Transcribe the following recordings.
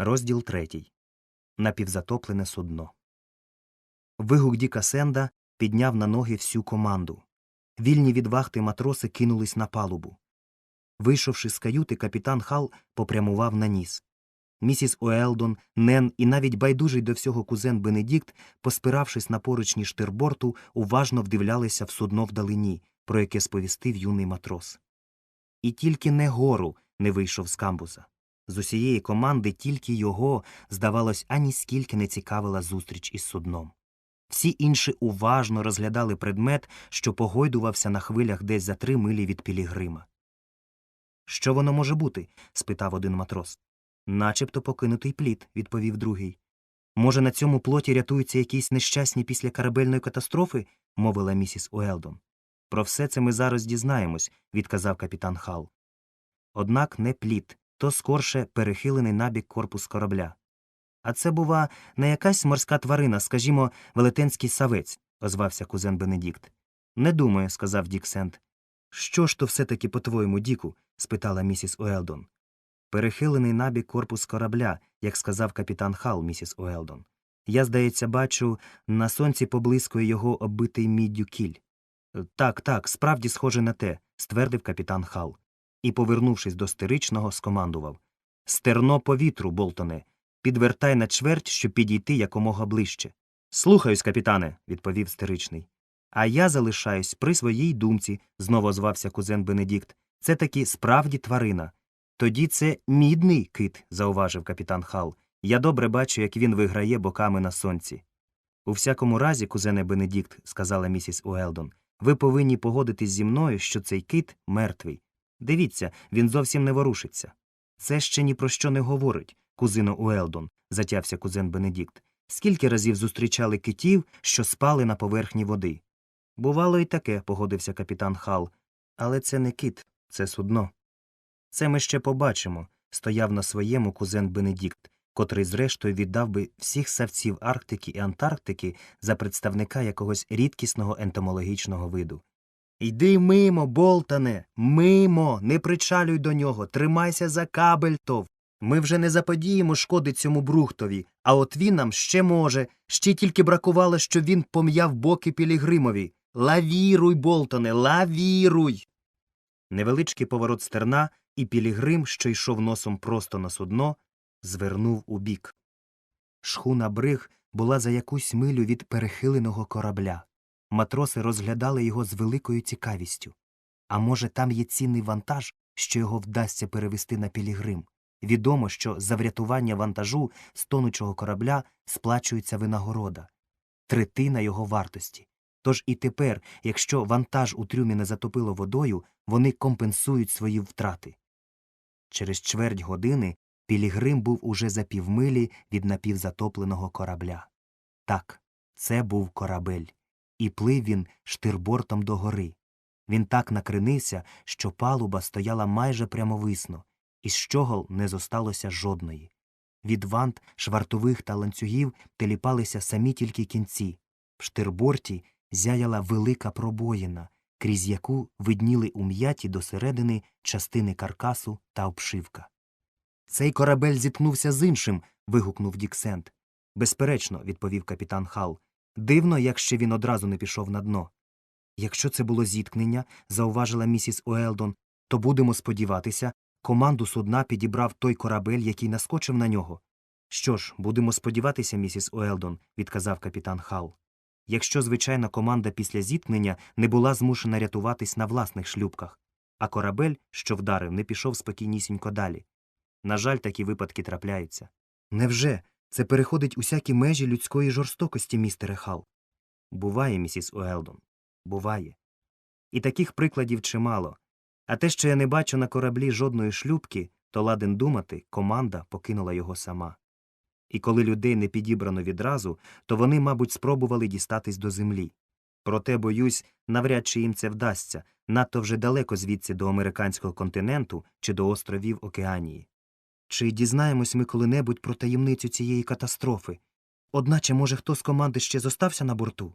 Розділ третій. Напівзатоплене судно. Вигук Діка Сенда підняв на ноги всю команду. Вільні від вахти матроси кинулись на палубу. Вийшовши з каюти, капітан Хал попрямував на ніс. Місіс Уелдон, Нен і навіть байдужий до всього кузен Бенедікт, поспиравшись на поручні штирборту, уважно вдивлялися в судно вдалині, про яке сповістив юний матрос. І тільки Негору не вийшов з камбуза. З усієї команди тільки його, здавалось, ані скільки не цікавила зустріч із судном. Всі інші уважно розглядали предмет, що погойдувався на хвилях десь за три милі від Пілігрима. Що воно може бути? спитав один матрос. Начебто покинутий плід, відповів другий. Може, на цьому плоті рятуються якісь нещасні після корабельної катастрофи? мовила місіс Уелдон. Про все це ми зараз дізнаємось, відказав капітан Хал. Однак не плід, то скорше перехилений набік корпус корабля. А це, бува, не якась морська тварина, скажімо, велетенський савець, озвався кузен Бенедікт. Не думаю, сказав Дік Сент. Що ж то все таки по-твоєму, Діку? спитала місіс Уелдон. Перехилений набік корпус корабля, як сказав капітан Хал, місіс Уелдон. Я, здається, бачу, на сонці поблискує його оббитий міддю кіль. Так, так, справді схоже на те, ствердив капітан Хал. І, повернувшись до стеричного, скомандував Стерно повітру, Болтоне, підвертай на чверть, щоб підійти якомога ближче. Слухаюсь, капітане, відповів стеричний. А я залишаюсь при своїй думці, знову звався кузен Бенедікт. Це таки справді тварина. Тоді це мідний кит, зауважив капітан Хал. Я добре бачу, як він виграє боками на сонці. У всякому разі, кузене Бенедікт, сказала місіс Уелдон, ви повинні погодитись зі мною, що цей кит мертвий. Дивіться, він зовсім не ворушиться. Це ще ні про що не говорить, кузино Уелдон, затявся кузен Бенедікт. Скільки разів зустрічали китів, що спали на поверхні води? Бувало і таке, погодився капітан Хал. Але це не кит, це судно. Це ми ще побачимо, стояв на своєму кузен Бенедікт, котрий, зрештою, віддав би всіх савців Арктики і Антарктики за представника якогось рідкісного ентомологічного виду. Йди мимо, болтане, мимо, не причалюй до нього, тримайся за кабельтов. Ми вже не заподіємо шкоди цьому брухтові, а от він нам ще може, ще тільки бракувало, що він пом'яв боки Пілігримові. Лавіруй, болтане, лавіруй. Невеличкий поворот стерна, і Пілігрим, що йшов носом просто на судно, звернув убік. Шхуна бриг була за якусь милю від перехиленого корабля. Матроси розглядали його з великою цікавістю. А може, там є цінний вантаж, що його вдасться перевести на Пілігрим. Відомо, що за врятування вантажу з тонучого корабля сплачується винагорода третина його вартості. Тож і тепер, якщо вантаж у трюмі не затопило водою, вони компенсують свої втрати. Через чверть години Пілігрим був уже за півмилі від напівзатопленого корабля. Так, це був корабель, і плив він штирбортом догори. Він так накренився, що палуба стояла майже прямовисно, із щогол не зосталося жодної. Від вант, швартових та ланцюгів теліпалися самі тільки кінці. В штирборті зяяла велика пробоїна, крізь яку видніли ум'яті досередини частини каркасу та обшивка. Цей корабель зіткнувся з іншим. вигукнув Діксент. Безперечно, відповів капітан Хал. Дивно, як ще він одразу не пішов на дно. Якщо це було зіткнення, зауважила місіс Уелдон, то будемо сподіватися, команду судна підібрав той корабель, який наскочив на нього. Що ж, будемо сподіватися, місіс Уелдон, відказав капітан Хал. Якщо звичайна команда після зіткнення не була змушена рятуватись на власних шлюбках, а корабель, що вдарив, не пішов спокійнісінько далі. На жаль, такі випадки трапляються. Невже це переходить усякі межі людської жорстокості, містере Хал? Буває, місіс Уелдон, буває. І таких прикладів чимало. А те, що я не бачу на кораблі жодної шлюбки, то ладен думати, команда покинула його сама. І коли людей не підібрано відразу, то вони, мабуть, спробували дістатись до землі. Проте, боюсь, навряд чи їм це вдасться, надто вже далеко звідси до американського континенту чи до островів Океанії. Чи дізнаємось ми коли-небудь про таємницю цієї катастрофи? Одначе, може, хто з команди ще зостався на борту?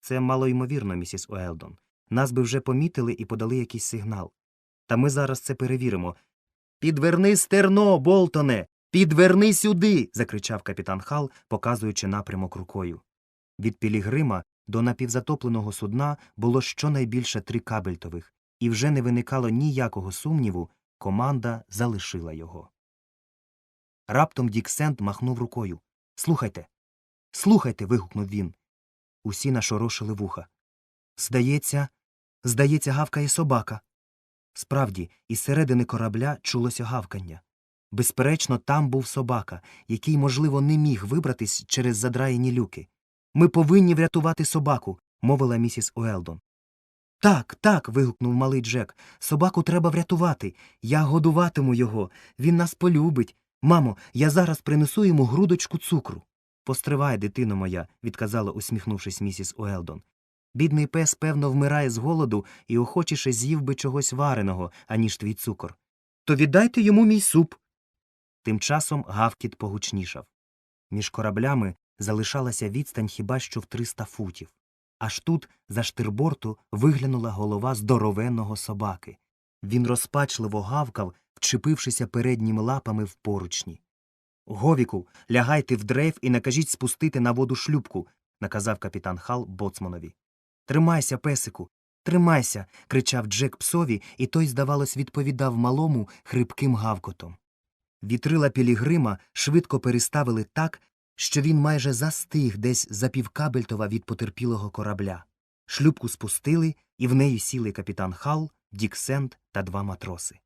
Це малоймовірно, місіс Уелдон. Нас би вже помітили і подали якийсь сигнал. Та ми зараз це перевіримо. Підверни стерно, Болтоне. Підверни сюди. закричав капітан Хал, показуючи напрямок рукою. Від Пілігрима до напівзатопленого судна було щонайбільше три кабельтових, і вже не виникало ніякого сумніву, команда залишила його. Раптом Дік Сент махнув рукою. Слухайте. Слухайте. вигукнув він. Усі нашорошили вуха. Здається, здається, гавкає собака. Справді, із середини корабля чулося гавкання. Безперечно, там був собака, який, можливо, не міг вибратись через задраєні люки. Ми повинні врятувати собаку, мовила місіс Уелдон. Так, так. вигукнув малий Джек. Собаку треба врятувати. Я годуватиму його. Він нас полюбить. Мамо, я зараз принесу йому грудочку цукру. Постривай, дитино моя, відказала, усміхнувшись місіс Уелдон. Бідний пес, певно, вмирає з голоду і охочіше з'їв би чогось вареного, аніж твій цукор. То віддайте йому мій суп. Тим часом гавкіт погучнішав. Між кораблями залишалася відстань хіба що в 300 футів. Аж тут, за штирборту, виглянула голова здоровенного собаки. Він розпачливо гавкав, вчепившися передніми лапами в поручні. Говіку, лягайте в дрейф і накажіть спустити на воду шлюпку, наказав капітан Хал боцманові. Тримайся, песику, тримайся. кричав Джек псові, і той, здавалось, відповідав малому хрипким гавкотом. Вітрила Пілігрима швидко переставили так, що він майже застиг десь за півкабельтова від потерпілого корабля. Шлюпку спустили, і в неї сіли капітан Хал, Дік Сент та два матроси.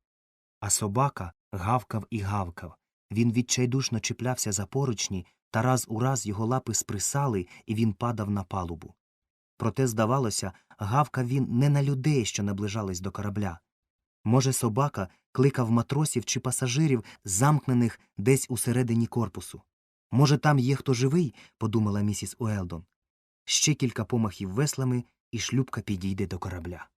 А собака гавкав і гавкав. Він відчайдушно чіплявся за поручні, та раз у раз його лапи сприсали, і він падав на палубу. Проте, здавалося, гавкав він не на людей, що наближались до корабля. Може, собака кликав матросів чи пасажирів, замкнених десь усередині корпусу. Може, там є хто живий, подумала місіс Уелдон. Ще кілька помахів веслами, і шлюпка підійде до корабля.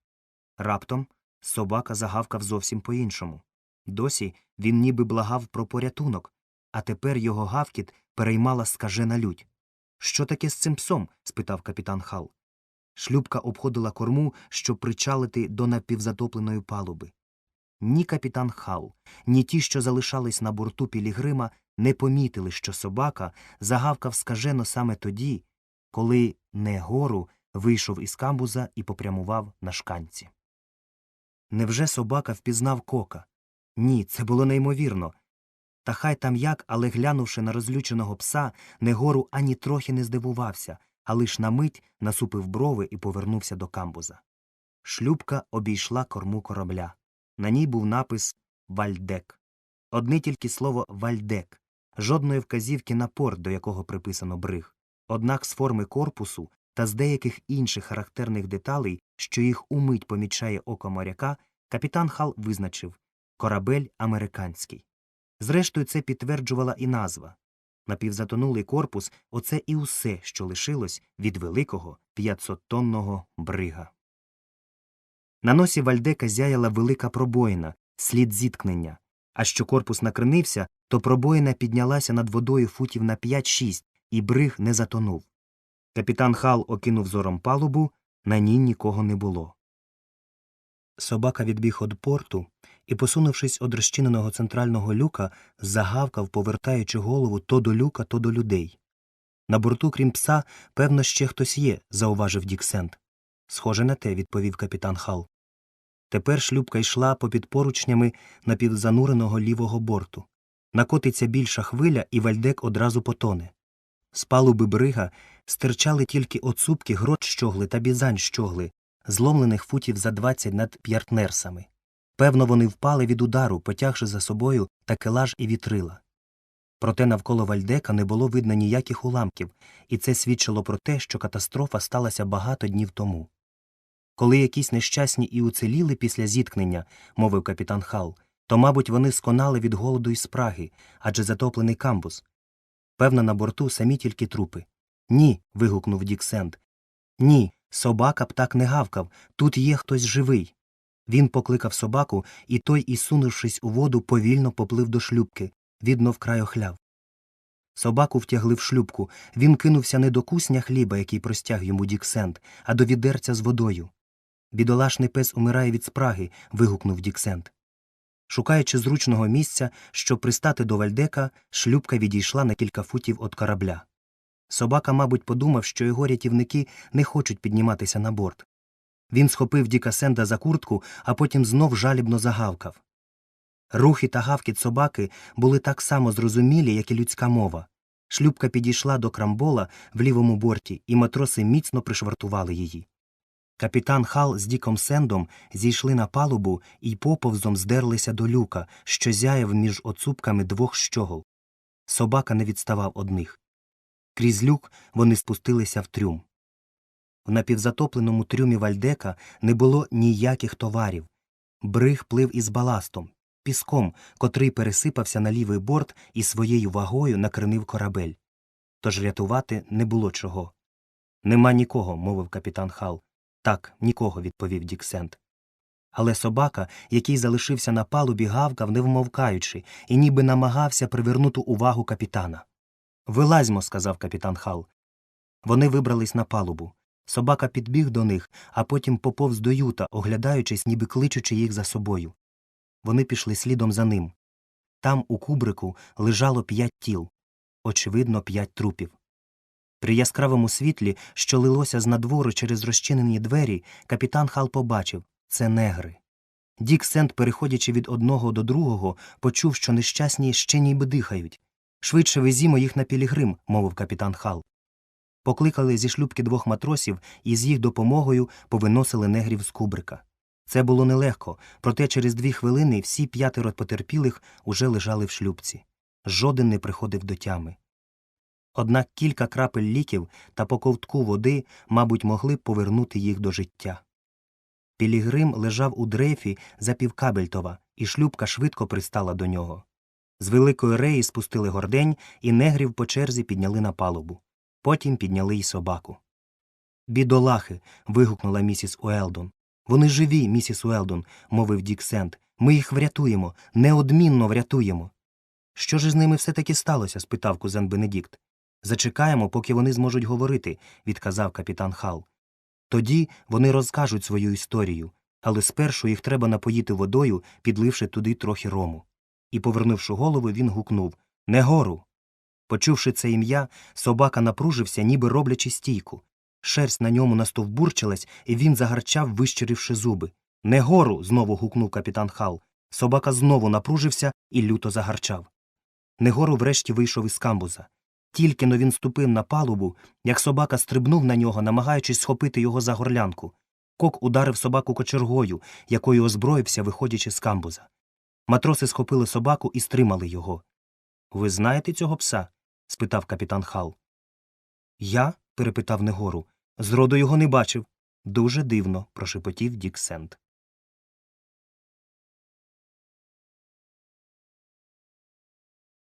Раптом собака загавкав зовсім по-іншому. Досі він ніби благав про порятунок, а тепер його гавкіт переймала скажена лють. Що таке з цим псом? спитав капітан Хал. Шлюпка обходила корму, щоб причалити до напівзатопленої палуби. Ні капітан Хал, ні ті, що залишались на борту Пілігрима, не помітили, що собака загавкав скажено саме тоді, коли Негору вийшов із камбуза і попрямував на шканці. Невже собака впізнав кока? Ні, це було неймовірно. Та хай там як, але глянувши на розлюченого пса, Негору ані трохи не здивувався, а лиш на мить насупив брови і повернувся до камбуза. Шлюпка обійшла корму корабля. На ній був напис Вальдек. Одне тільки слово Вальдек, жодної вказівки на порт, до якого приписано бриг. Однак з форми корпусу та з деяких інших характерних деталей, що їх умить помічає око моряка, капітан Хал визначив корабель американський. Зрештою, це підтверджувала і назва. Напівзатонулий корпус оце і усе, що лишилось від великого 500-тонного брига. На носі Вальдека зяяла велика пробоїна, слід зіткнення, а що корпус накренився, то пробоїна піднялася над водою футів на 5-6, і бриг не затонув. Капітан Хал окинув зором палубу, на ній нікого не було. Собака відбіг од порту і, посунувшись од розчиненого центрального люка, загавкав, повертаючи голову то до люка, то до людей. На борту, крім пса, певно, ще хтось є, зауважив Дік Сент. Схоже на те, відповів капітан Хал. Тепер шлюпка йшла попід поручнями напівзануреного лівого борту. Накотиться більша хвиля, і вальдек одразу потоне. З палуби брига стирчали тільки оцупки грот щогли та бізань щогли, зломлених футів за двадцять над п'яртнерсами. Певно, вони впали від удару, потягши за собою такелаж і вітрила. Проте навколо Вальдека не було видно ніяких уламків, і це свідчило про те, що катастрофа сталася багато днів тому. Коли якісь нещасні і уцеліли після зіткнення, мовив капітан Хал, то, мабуть, вони сконали від голоду і спраги, адже затоплений камбус. Певно, на борту самі тільки трупи. Ні. вигукнув Дік Сент. Ні, собака б так не гавкав, тут є хтось живий. Він покликав собаку, і той, ісунувшись у воду, повільно поплив до шлюбки, видно вкрай охляв. Собаку втягли в шлюбку. Він кинувся не до кусня хліба, який простяг йому Дік Сент, а до відерця з водою. Бідолашний пес умирає від спраги. вигукнув Дік Сент. Шукаючи зручного місця, щоб пристати до Вальдека, шлюпка відійшла на кілька футів від корабля. Собака, мабуть, подумав, що його рятівники не хочуть підніматися на борт. Він схопив Діка Сенда за куртку, а потім знов жалібно загавкав. Рухи та гавкіт собаки були так само зрозумілі, як і людська мова. Шлюпка підійшла до крамбола в лівому борті, і матроси міцно пришвартували її. Капітан Хал з Діком Сендом зійшли на палубу і поповзом здерлися до люка, що зяяв між оцупками двох щогол. Собака не відставав одних. Крізь люк вони спустилися в трюм. В напівзатопленому трюмі Вальдека не було ніяких товарів. Бриг плив із баластом, піском, котрий пересипався на лівий борт і своєю вагою накренив корабель. Тож рятувати не було чого. Нема нікого, мовив капітан Хал. Так, нікого, відповів Дік Сент. Але собака, який залишився на палубі, гавкав, не вмовкаючи, і ніби намагався привернути увагу капітана. Вилазьмо, сказав капітан Хал. Вони вибрались на палубу. Собака підбіг до них, а потім поповз до юта, оглядаючись, ніби кличучи їх за собою. Вони пішли слідом за ним. Там, у кубрику, лежало п'ять тіл, очевидно, п'ять трупів. При яскравому світлі, що лилося з надвору через розчинені двері, капітан Хал побачив це негри. Дік Сент, переходячи від одного до другого, почув, що нещасні ще ніби дихають. Швидше везімо їх на пілігрим, мовив капітан Хал. Покликали зі шлюбки двох матросів і з їх допомогою повиносили негрів з кубрика. Це було нелегко, проте через дві хвилини всі п'ятеро потерпілих уже лежали в шлюбці. Жоден не приходив до тями. Однак кілька крапель ліків та по ковтку води, мабуть, могли б повернути їх до життя. Пілігрим лежав у дрейфі за півкабельтова, і шлюбка швидко пристала до нього. З великої реї спустили гордень, і негрів по черзі підняли на палубу. Потім підняли й собаку. Бідолахи. вигукнула місіс Уелдон. Вони живі, місіс Уелдон, мовив Дік Сент. Ми їх врятуємо, неодмінно врятуємо. Що ж з ними все таки сталося? спитав кузен Бенедікт. Зачекаємо, поки вони зможуть говорити, відказав капітан Хал. Тоді вони розкажуть свою історію, але спершу їх треба напоїти водою, підливши туди трохи рому. І, повернувши голову, він гукнув Негору. Почувши це ім'я, собака напружився, ніби роблячи стійку. Шерсть на ньому настовбурчилась, і він загарчав, вищирівши зуби. Негору. знову гукнув капітан Хал. Собака знову напружився і люто загарчав. Негору врешті вийшов із камбуза. Тільки но він ступив на палубу, як собака стрибнув на нього, намагаючись схопити його за горлянку. Кок ударив собаку кочергою, якою озброївся, виходячи з камбуза. Матроси схопили собаку і стримали його. Ви знаєте цього пса? Спитав капітан Хал. Я? перепитав Негору. Зроду його не бачив. Дуже дивно, прошепотів Дік Сент.